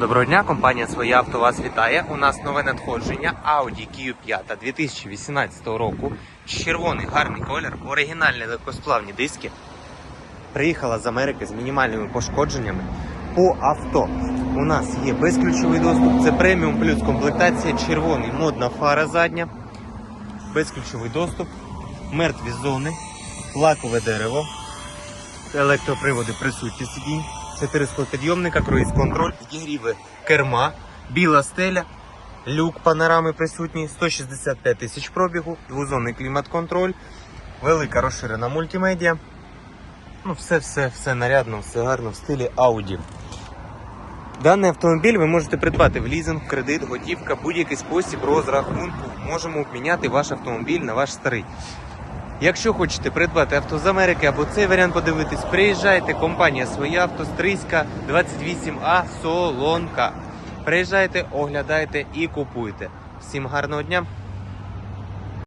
Доброго дня, компанія Своє авто вас вітає. У нас нове надходження Audi Q5 2018 року. Червоний гарний колір, оригінальні легкосплавні диски. Приїхала з Америки з мінімальними пошкодженнями. По авто у нас є безключовий доступ, це преміум плюс комплектація, червоний модна фара задня, безключовий доступ, мертві зони, лакове дерево, електроприводи присутні сидінь, 4 склопідйомника, круїз-контроль, підігріви керма, біла стеля, люк панорами присутній, 165 тисяч пробігу, двозонний клімат-контроль, велика розширена мультимедіа. Ну, все, все, все нарядно, все гарно в стилі Audi. Даний автомобіль ви можете придбати в лізинг, кредит, готівка, будь-який спосіб розрахунку. Можемо обміняти ваш автомобіль на ваш старий. Якщо хочете придбати авто з Америки або цей варіант подивитись, приїжджайте. Компанія Своя авто Стрийська 28А Солонка. Приїжджайте, оглядайте і купуйте. Всім гарного дня!